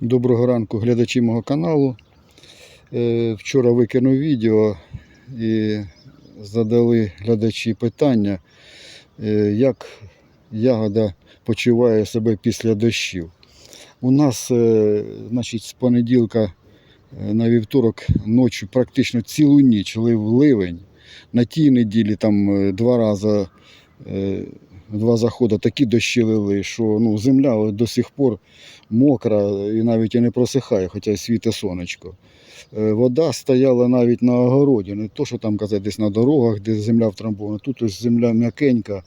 Доброго ранку глядачі мого каналу. Е, Вчора викинув відео і задали глядачі питання, е, як ягода почуває себе після дощів. У нас е, значить, з понеділка на вівторок ночі практично цілу ніч лив ливень. На тій неділі там два рази, два заходи такі дощі лили, що ну, земля до сих пор мокра і навіть і не просихає, хоча світе сонечко. Е, Вода стояла навіть на огороді, не то, що там казати, десь на дорогах, де земля втрамбована. Тут ось земля м'якенька,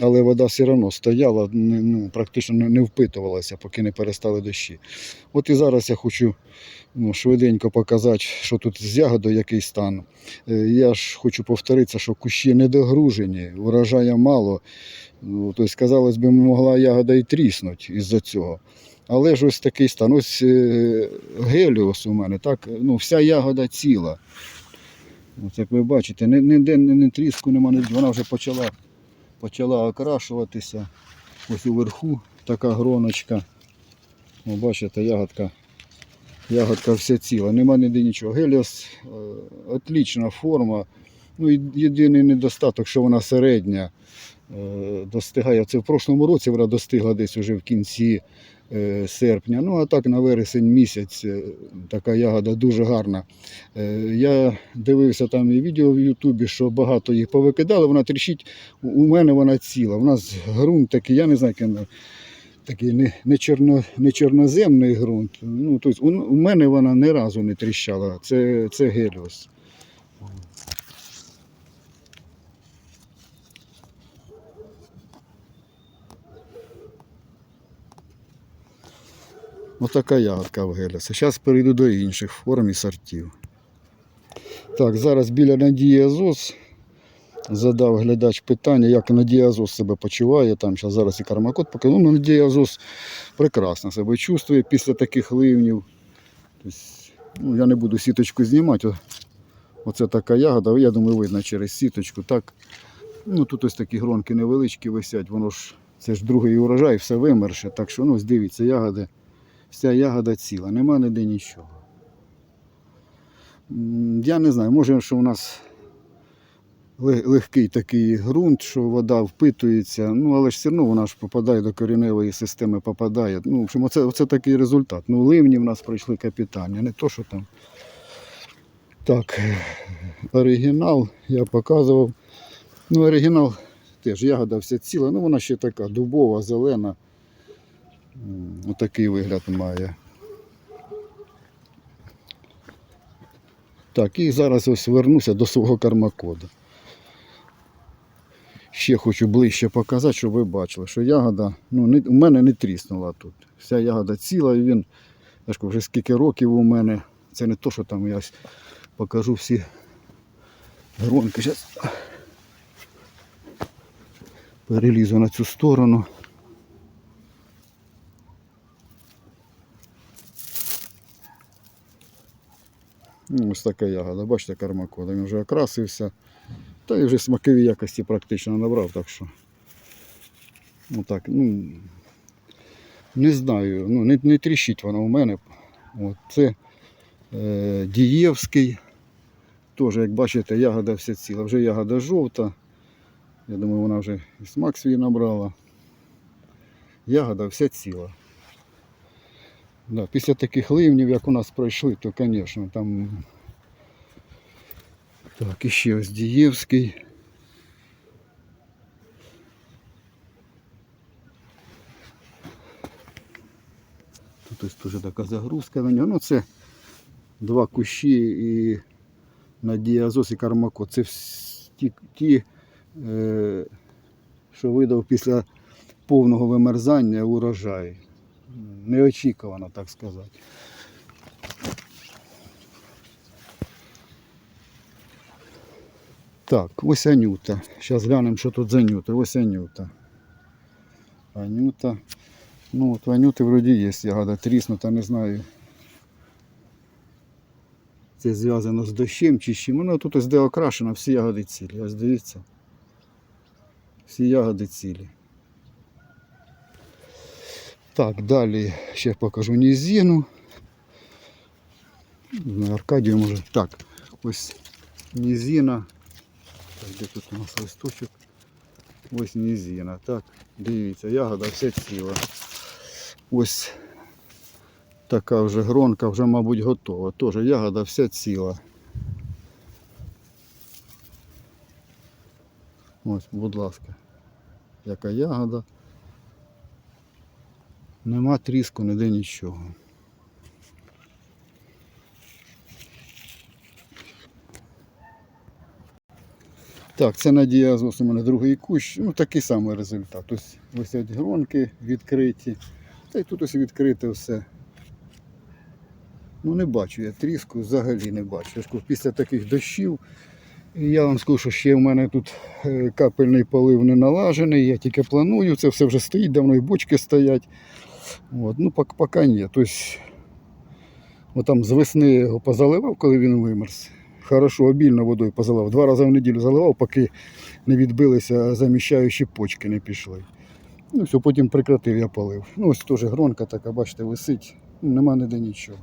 але вода все одно стояла, ну, практично не, впитувалася, поки не перестали дощі. От і зараз я хочу ну, швиденько показати, що тут з ягодою який стан. Е, Я ж хочу повторитися, що кущі недогружені, урожаю мало. Ну, тобто, казалось би, могла ягода і тріснути із-за цього. Але ж ось такий стан. Ось е, геліос у мене, так, ну, вся ягода ціла. Ось як ви бачите, ніде ні, ні тріску нема, вона вже почала, почала окрашуватися. Ось уверху така гроночка. О, бачите, ягодка. Ягодка вся ціла, нема ніде нічого. Геліос е, отлічна форма. Ну, єдиний недостаток, що вона середня. Е, достигає. Це в прошлому році вона достигла десь уже в кінці серпня. Ну а так на вересень місяць е, така ягода дуже гарна. Е, Я дивився там і відео в Ютубі, що багато їх повикидали, вона тріщить. У- мене вона ціла. У нас ґрунт такий, я не знаю, такий не, не, чорно, не чорноземний ґрунт. Ну, тобто, у мене вона ні разу не тріщала. Це, це геліос. Отака ягодка в геліса. Зараз перейду до інших форм і сортів. Так, зараз біля Надії Азос задав глядач питання, як Надія Азос себе почуває. Там зараз, зараз і кармакот покажу. Ну, Надія Азос прекрасно себе чувствує після таких ливнів. Ну, я не буду сіточку знімати. Оце така ягода, я думаю, видно через сіточку. Так. Ну, тут ось такі гронки невеличкі висять, воно ж це ж другий урожай, все вимерше. Так що ну, ось дивіться, ягоди, вся ягода ціла, нема ніде нічого. Я не знаю, може, що у нас легкий такий ґрунт, що вода впитується, ну але ж все одно вона ж попадає до кореневої системи, попадає. Ну, в общем, оце, оце такий результат. Ну, ливні в нас пройшли капітальні, не то, що там. Так, оригінал я показував. Ну, оригінал теж ягода вся ціла, ну вона ще така дубова, зелена. Отакий вигляд має. Так, і зараз ось вернуся до свого кармакоду. Ще хочу ближче показати, щоб ви бачили, що ягода ну, не, у мене не тріснула тут. Вся ягода ціла, і він, я ж кажу, вже скільки років у мене. Це не то, що там я покажу всі гронки. Зараз перелізу на цю сторону. Ось така ягода, бачите, кармакода. Він вже окрасився. Та й вже смакові якості практично набрав, так що. Ну так, ну. Не знаю, ну не, не тріщить вона у мене. От, це е, Дієвський. Теж, як бачите, ягода вся ціла. Вже ягода жовта. Я думаю, вона вже і смак свій набрала. Ягода вся ціла. Да, після таких ливнів, як у нас пройшли, то, звісно, там. Так, іще ось Дієвський. Тут ось теж така загрузка на нього. Ну, це два кущі і на діазос і кармако. Це ті, ті е, що видав після повного вимерзання урожай. Неочікувано, так сказати. Так, ось Анюта. Зараз глянемо, що тут за Анюта. Ось Анюта. Анюта. Ну от Анюти вроді є ягода тріснута, не знаю. Це зв'язано з дощем чи з чим. Воно тут ось де окрашено, всі ягоди цілі. Ось дивіться. Всі ягоди цілі. Так, далі ще покажу нізину. На Аркадію може. Так, ось нізіна. Так, де тут у нас листочок? Ось нізіна. Так, дивіться, ягода вся ціла. Ось така вже гронка, вже, мабуть, готова. Теж ягода вся ціла. Ось, будь ласка, яка ягода. Нема тріску, ніде нічого. Так, це Надія з у мене другий кущ. Ну, такий самий результат. Ось висять гронки відкриті. Та й тут ось відкрите все. Ну не бачу я тріску, взагалі не бачу. Після таких дощів. Я вам скажу, що ще в мене тут е, капельний полив не налажений, я тільки планую, це все вже стоїть, давно і бочки стоять. От. Ну, пок- поки ні. Тобто, там з весни його позаливав, коли він вимерз. Хорошо, обільно водою позаливав. Два рази в неділю заливав, поки не відбилися заміщаючі почки не пішли. Ну, все, потім прекратив я полив. Ну, ось теж гронка така, бачите, висить. Ну, нема ніде нічого.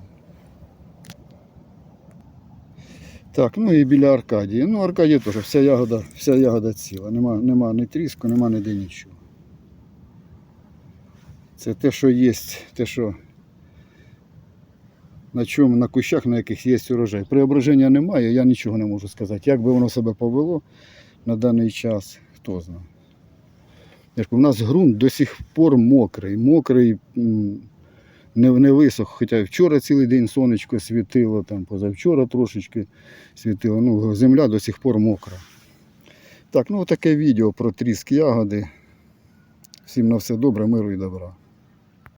Так, ну і біля Аркадії. Ну, Аркадія теж вся ягода, вся ягода ціла. Нема, нема ні тріску, нема ніде нічого. Це те, що є, те, що на чому, на кущах, на яких є урожай. Преображення немає, я нічого не можу сказати. Як би воно себе повело на даний час, хто знає. У нас ґрунт до сих пор мокрий, мокрий, не, не висох. Хоча вчора цілий день сонечко світило, там позавчора трошечки світило. Ну, земля до сих пор мокра. Так, ну таке відео про тріск ягоди. Всім на все добре, миру і добра.